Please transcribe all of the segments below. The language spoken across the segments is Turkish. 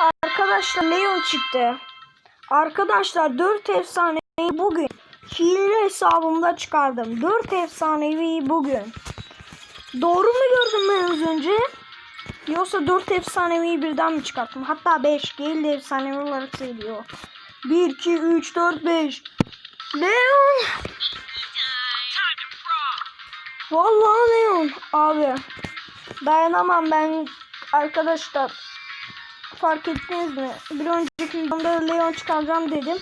Arkadaşlar Leon çıktı. Arkadaşlar 4 efsaneyi bugün hile hesabımda çıkardım. 4 efsanevi bugün. Doğru mu gördüm ben az önce? Yoksa 4 efsanevi birden mi çıkarttım? Hatta 5. Gale de efsanevi olarak sayılıyor. 1, 2, 3, 4, 5. Leon. Vallahi Leon. Abi. Dayanamam ben arkadaşlar. Fark ettiniz mi? Bir önceki videomda Leon çıkaracağım dedim.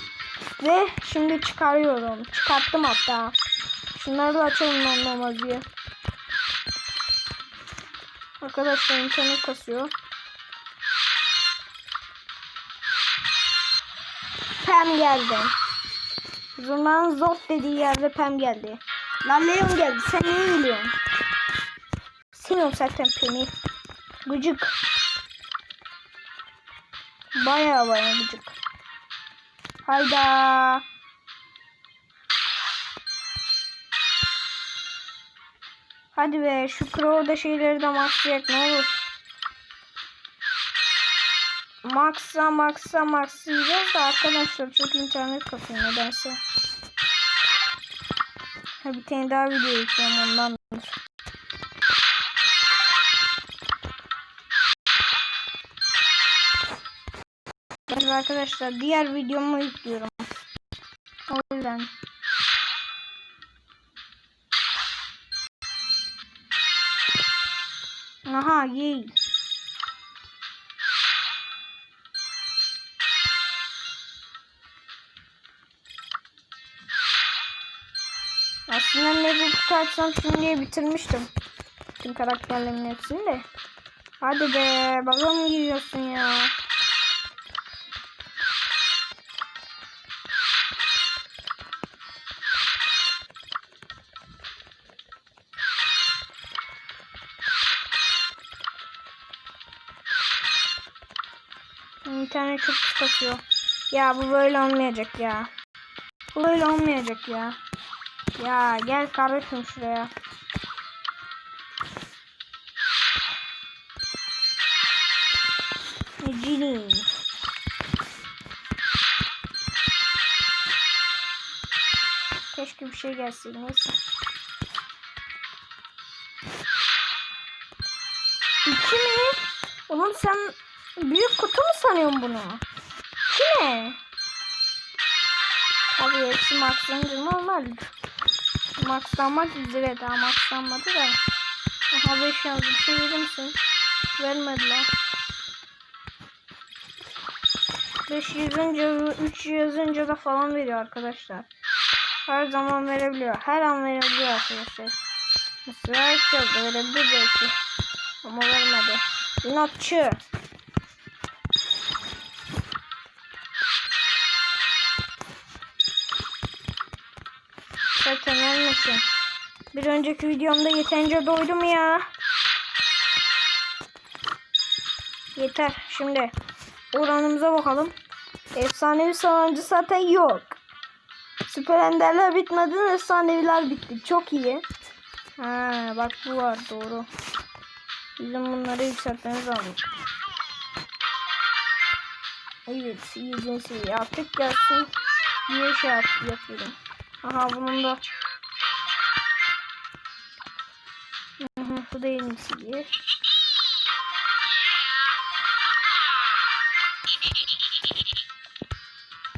Ve şimdi çıkarıyorum. Çıkarttım hatta. Şunları da açalım normal diye. Arkadaşlar internet kasıyor. Pem geldi. Zurnanın zot dediği yerde Pem geldi. Lan Leon geldi. Sen niye biliyorsun? Seviyorum zaten Pem'i. Gıcık. Baya baya gıcık. Hayda. Hadi be şu Crow'da şeyleri de maxlayak ne olur. Max'a max'a maxlayacağız da arkadaşlar çok internet kasıyor nedense. Ha bir tane daha video yüklüyorum ondandır. Ben arkadaşlar diğer videomu yüklüyorum. O yüzden. Aha yay. Aslında ne bu kutu açsam şimdiye bitirmiştim. Tüm karakterlerin hepsini de. Hadi be baga mı giriyorsun ya? İnternet çok kasıyor. Ya bu böyle olmayacak ya. Bu böyle olmayacak ya. Ya gel kardeşim şuraya. Ecilin. Keşke bir şey gelse neyse. İki mi? Oğlum sen büyük kutu mu sanıyorsun bunu? İki ne? Abi hepsi maxlanınca normal. Maxlanmak üzere daha maxlanmadı da. Aha 5 yazdı. Şey verir misin? Vermediler. 5 yazınca 3 yazınca da falan veriyor arkadaşlar. Her zaman verebiliyor. Her an verebiliyor arkadaşlar. Mesela hiç yok. Verebilir belki. Ama vermedi. İnatçı. Zaten ölmesin. Bir önceki videomda yeterince doydum ya. Yeter. Şimdi oranımıza bakalım. Efsanevi savancı zaten yok. Süper enderler bitmedi. Efsaneviler bitti. Çok iyi. Ha bak bu var doğru. Bizim bunları yükseltmemiz lazım. Evet 7. seviye artık gelsin diye şey yap yapıyorum. Aha bunun da bu da 7. seviye.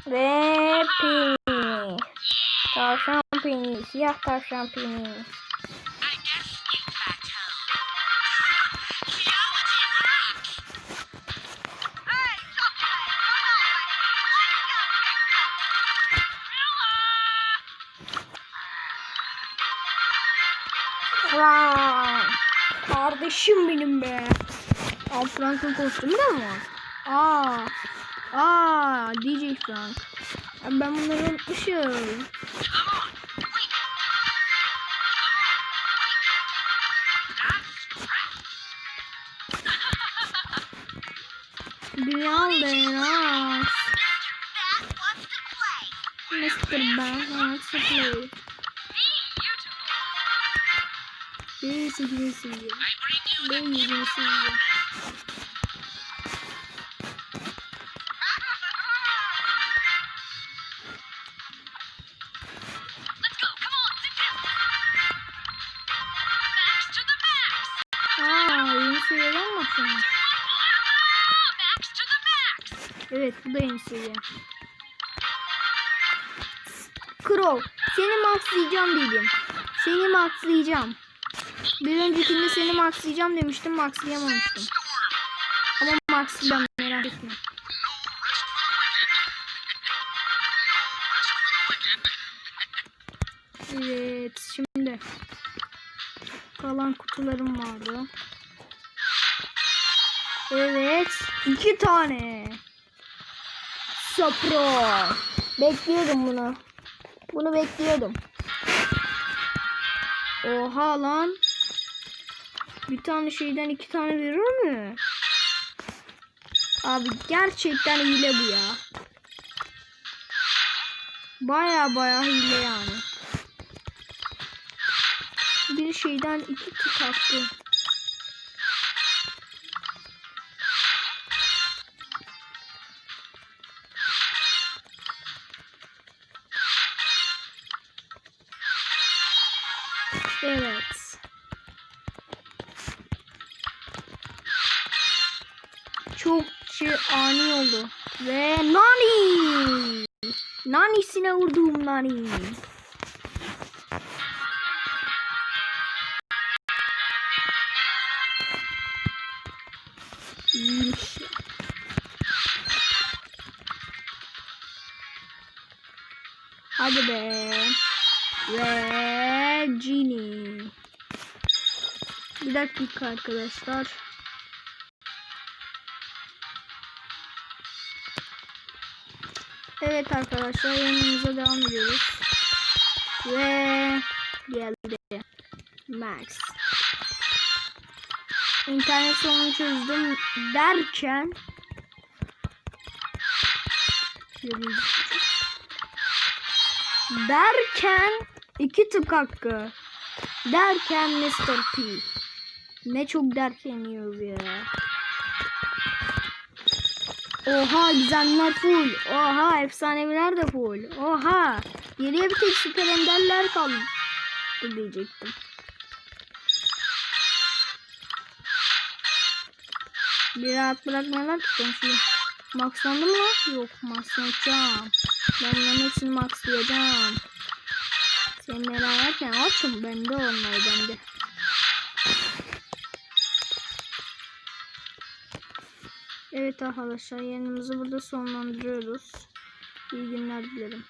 Ve pini. Tavşan pini. Siyah tavşan pini. Frank. Kardeşim benim be. Aa Frank'ın kostümü de mi var? Aa. Aa DJ Frank. Abi Ben bunları unutmuşum. Dünya Lenas. Mr. Ben wants to play. Benim yüzümü seviyor. Benim yüzümü seviyor. seviyeden bakıyorum. Evet bu da en seviye. Crow seni maxlayacağım dedim. Seni maxlayacağım. Bir öncekinde seni maxlayacağım demiştim maxlayamamıştım. Ama maxlayacağım merak etme. Evet şimdi kalan kutularım vardı. Evet iki tane. Sapro. Bekliyordum bunu. Bunu bekliyordum. Oha lan. Bir tane şeyden iki tane verir mi? Abi gerçekten hile bu ya. Baya baya hile yani. Bir şeyden iki tık attı. Çok ani oldu. Ve Nani! Nani'sine vurdum Nani. İyiymiş. Hadi be. Ve Genie. Bir dakika arkadaşlar. Evet arkadaşlar yayınımıza devam ediyoruz. Ve geldi. Max. İnternet sorunu çözdüm derken derken iki tık hakkı derken Mr. P ne çok derken yiyoruz ya Oha gizemler full. Oha efsaneviler de full. Oha. Geriye bir tek süper enderler kaldı diyecektim. Bir rahat bırakmayalar ki konuşayım. Maxlandı mı? Yok maxlayacağım. Ben bunların hepsini maxlayacağım. Sen merak etme açım bende onlar bende. Evet arkadaşlar yayınımızı burada sonlandırıyoruz. İyi günler dilerim.